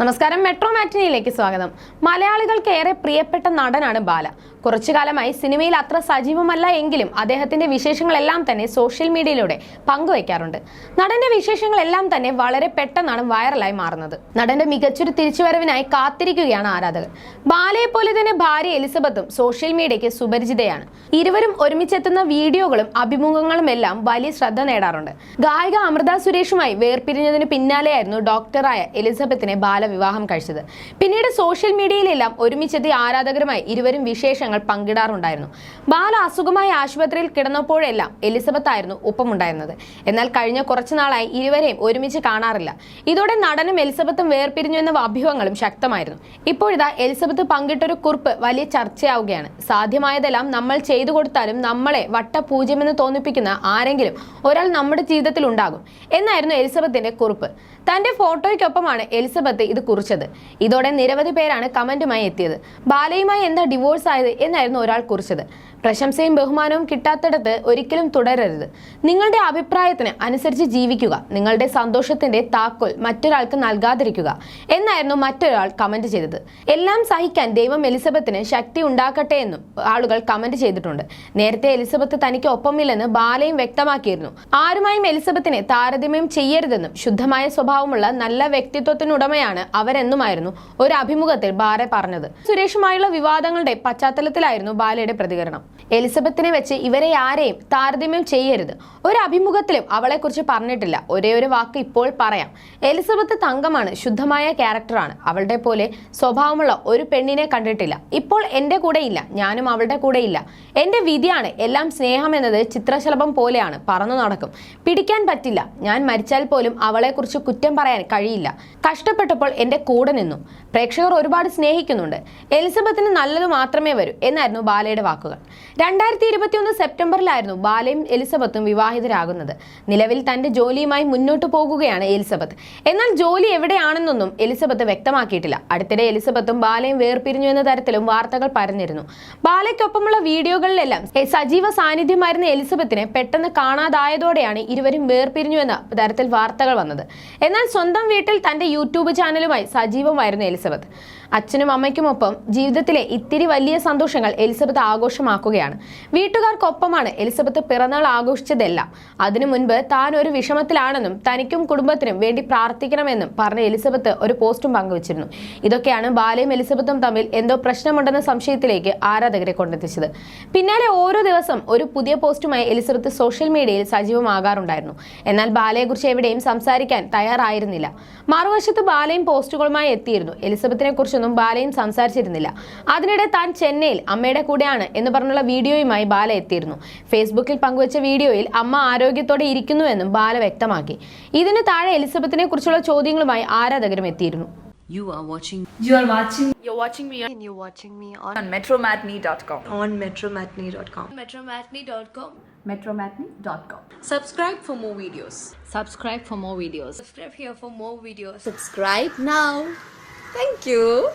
നമസ്കാരം മെട്രോ മാറ്റിനിയിലേക്ക് സ്വാഗതം. മലയാളികൾക്ക് ഏറെ പ്രിയപ്പെട്ട നടനാണ് ബാല. കുറച്ചു കാലമായി സിനിമയിൽ അത്ര സജീവമല്ല എങ്കിലും അദ്ദേഹത്തിന്റെ വിശേഷങ്ങളെല്ലാം തന്നെ സോഷ്യൽ മീഡിയയിലൂടെ പങ്കുവയ്ക്കാറുണ്ട്. നടന്റെ വിശേഷങ്ങളെല്ലാം തന്നെ വളരെ പെട്ടെന്നാണ് വൈറലായി മാറുന്നത്. നടന്റെ മികച്ചൊരു തിരിച്ചുവരവിനായി കാത്തിരിക്കുകയാണ് ആരാധകർ. ബാലയെ പോലെ തന്നെ ഭാര്യ എലിസബത്തും സോഷ്യൽ മീഡിയയ്ക്ക് സുപരിചിതയാണ്. ഇരുവരും ഒരുമിച്ചെത്തുന്ന വീഡിയോകളും അഭിമുഖങ്ങളും എല്ലാം വലിയ ശ്രദ്ധ നേടാറുണ്ട്. ഗായിക അമൃത സുരേഷുമായി വേർപിരിഞ്ഞതിന് പിന്നാലെയായിരുന്നു ഡോക്ടറായ എലിസബത്തിനെ ബാല വിവാഹം കഴിച്ചത്. പിന്നീട് സോഷ്യൽ മീഡിയയിലെല്ലാം ഒരുമിച്ചെത്തി ആരാധകരുമായി ഇരുവരും വിശേഷങ്ങൾ പങ്കിടാറുണ്ടായിരുന്നു. ബാല അസുഖമായി ആശുപത്രിയിൽ കിടന്നപ്പോഴെല്ലാം എലിസബത്ത് ആയിരുന്നു ഒപ്പമുണ്ടായിരുന്നത്. എന്നാൽ കഴിഞ്ഞ കുറച്ചു നാളായി ഇരുവരെയും ഒരുമിച്ച് കാണാറില്ല. ഇതോടെ നടനും എലിസബത്തും വേർപിരിഞ്ഞു എന്ന അഭ്യൂഹങ്ങളും ശക്തമായിരുന്നു. ഇപ്പോഴിതാ എലിസബത്ത് പങ്കിട്ടൊരു കുറിപ്പ് വലിയ ചർച്ചയാവുകയാണ്. സാധ്യമായതെല്ലാം നമ്മൾ ചെയ്തു കൊടുത്താലും നമ്മളെ വട്ടപൂജ്യമെന്ന് തോന്നിപ്പിക്കുന്ന ആരെങ്കിലും ഒരാൾ നമ്മുടെ ജീവിതത്തിൽ ഉണ്ടാകും. എന്നായിരുന്നു എലിസബത്തിന്റെ കുറിപ്പ്. തന്റെ ഫോട്ടോയ്ക്കൊപ്പമാണ് എലിസബത്ത് ഇത് കുറിച്ചത്. ഇതോടെ നിരവധി പേരാണ് കമന്റുമായി എത്തിയത്. ബാലയുമായി എന്താ ഡിവോഴ്സ് ആയത് എന്നായിരുന്നു ഒരാൾ കുറിച്ചത്. പ്രശംസയും ബഹുമാനവും കിട്ടാത്തിടത്ത് ഒരിക്കലും തുടരരുത്. നിങ്ങളുടെ അഭിപ്രായത്തിന് അനുസരിച്ച് ജീവിക്കുക. നിങ്ങളുടെ സന്തോഷത്തിന്റെ താക്കോൽ മറ്റൊരാൾക്ക് നൽകാതിരിക്കുക എന്നായിരുന്നു മറ്റൊരാൾ കമന്റ് ചെയ്തത്. എല്ലാം സഹിക്കാൻ ദൈവം എലിസബത്തിന് ശക്തി ഉണ്ടാക്കട്ടെ എന്നും ആളുകൾ കമന്റ് ചെയ്തിട്ടുണ്ട്. നേരത്തെ എലിസബത്ത് തനിക്ക് ഒപ്പമില്ലെന്ന് ബാലയും വ്യക്തമാക്കിയിരുന്നു. ആരുമായും എലിസബത്തിനെ താരതമ്യം ചെയ്യരുതെന്നും ശുദ്ധമായ സ്വഭാവമുള്ള നല്ല വ്യക്തിത്വത്തിനുടമയാണ് അവരെന്നുമായിരുന്നു ഒരു അഭിമുഖത്തിൽ ബാല പറഞ്ഞത്. സുരേഷുമായുള്ള വിവാദങ്ങളുടെ പശ്ചാത്തലത്തിലായിരുന്നു ബാലയുടെ പ്രതികരണം. എലിസബത്തിനെ വെച്ച് ഇവരെ ആരെയും താരതമ്യം ചെയ്യരുത്. ഒരു അഭിമുഖത്തിലും അവളെക്കുറിച്ച് പറഞ്ഞിട്ടില്ല. ഒരേ ഒരു വാക്ക് ഇപ്പോൾ പറയാം. എലിസബത്ത് തങ്കമാണ് ശുദ്ധമായ ക്യാരക്ടറാണ്. അവളുടെ പോലെ സ്വഭാവമുള്ള ഒരു പെണ്ണിനെ കണ്ടിട്ടില്ല. ഇപ്പോൾ എന്റെ കൂടെ ഇല്ല. ഞാനും അവളുടെ കൂടെ ഇല്ല. എന്റെ വിധിയാണ് എല്ലാം സ്നേഹം എന്നത് ചിത്രശലഭം പോലെയാണ്. പറന്നു നടക്കും. പിടിക്കാൻ പറ്റില്ല. ഞാൻ മരിച്ചാൽ പോലും അവളെക്കുറിച്ച് കുറ്റം പറയാൻ കഴിയില്ല. കഷ്ടപ്പെട്ടപ്പോൾ എന്റെ കൂടെ നിന്നു. പ്രേക്ഷകർ ഒരുപാട് സ്നേഹിക്കുന്നുണ്ട്. എലിസബത്തിന് നല്ലത് മാത്രമേ വരൂ എന്നായിരുന്നു ബാലയുടെ വാക്കുകൾ. രണ്ടായിരത്തി ഇരുപത്തിയൊന്ന് സെപ്റ്റംബറിലായിരുന്നു ബാലയും എലിസബത്തും വിവാഹിതരാകുന്നത്. നിലവിൽ തന്റെ ജോലിയുമായി മുന്നോട്ട് പോകുകയാണ് എലിസബത്ത്. എന്നാൽ ജോലി എവിടെയാണെന്നൊന്നും എലിസബത്ത് വ്യക്തമാക്കിയിട്ടില്ല. അടുത്തിടെ എലിസബത്തും ബാലയും വേർപിരിഞ്ഞു എന്ന തരത്തിലും വാർത്തകൾ പരന്നിരുന്നു. ബാലയ്ക്കൊപ്പമുള്ള വീഡിയോകളിലെല്ലാം സജീവ സാന്നിധ്യമായിരുന്ന എലിസബത്തിനെ പെട്ടെന്ന് കാണാതായതോടെയാണ് ഇരുവരും വേർപിരിഞ്ഞു എന്ന തരത്തിൽ വാർത്തകൾ വന്നത്. എന്നാൽ സ്വന്തം വീട്ടിൽ തന്റെ യൂട്യൂബ് ചാനലുമായി സജീവമായിരുന്നു എലിസബത്ത്. അച്ഛനും അമ്മയ്ക്കുമൊപ്പം ജീവിതത്തിലെ ഇത്തിരി വലിയ സന്തോഷങ്ങൾ എലിസബത്ത് ആഘോഷമാക്കുകയാണ്. വീട്ടുകാർക്കൊപ്പമാണ് എലിസബത്ത് പിറന്നാൾ ആഘോഷിച്ചതെല്ലാം. അതിനു മുൻപ് താൻ ഒരു വിഷമത്തിലാണെന്നും തനിക്കും കുടുംബത്തിനും വേണ്ടി പ്രാർത്ഥിക്കണമെന്നും പറഞ്ഞ എലിസബത്ത് ഒരു പോസ്റ്റും പങ്കുവച്ചിരുന്നു. ഇതൊക്കെയാണ് ബാലയും എലിസബത്തും തമ്മിൽ എന്തോ പ്രശ്നമുണ്ടെന്ന സംശയത്തിലേക്ക് ആരാധകരെ കൊണ്ടെത്തിച്ചത്. പിന്നാലെ ഓരോ ദിവസം ഒരു പുതിയ പോസ്റ്റുമായി എലിസബത്ത് സോഷ്യൽ മീഡിയയിൽ സജീവമാകാറുണ്ടായിരുന്നു. എന്നാൽ ബാലയെക്കുറിച്ച് എവിടെയും സംസാരിക്കാൻ തയ്യാറായിരുന്നില്ല. മറുവശത്ത് ബാലയും പോസ്റ്റുകളുമായി എത്തിയിരുന്നു. എലിസബത്തിനെ കുറിച്ചൊന്നും ബാലയും സംസാരിച്ചിരുന്നില്ല അതിനിടെ താൻ ചെന്നൈയിൽ അമ്മയുടെ കൂടെയാണ് എന്ന് പറഞ്ഞുള്ള വീഡിയോയുമായി ബാല എത്തിയിരുന്നു ഫേസ്ബുക്കിൽ പങ്കുവച്ച വീഡിയോയിൽ അമ്മ ആരോഗ്യത്തോടെ ഇരിക്കുന്നുവെന്നും ബാല വ്യക്തമാക്കി ഇതിന് താഴെ എലിസബത്തിനെ കുറിച്ചുള്ള ചോദ്യങ്ങളുമായി ആരാധകരും എത്തിയിരുന്നു You are watching You are watching You're watching me and you're watching me on, on metromatney.com. on metromatney.com. metromatney.com. Metromatney.com. Subscribe for more videos. subscribe for more videos Subscribe here for more videos. Subscribe now. Thank you.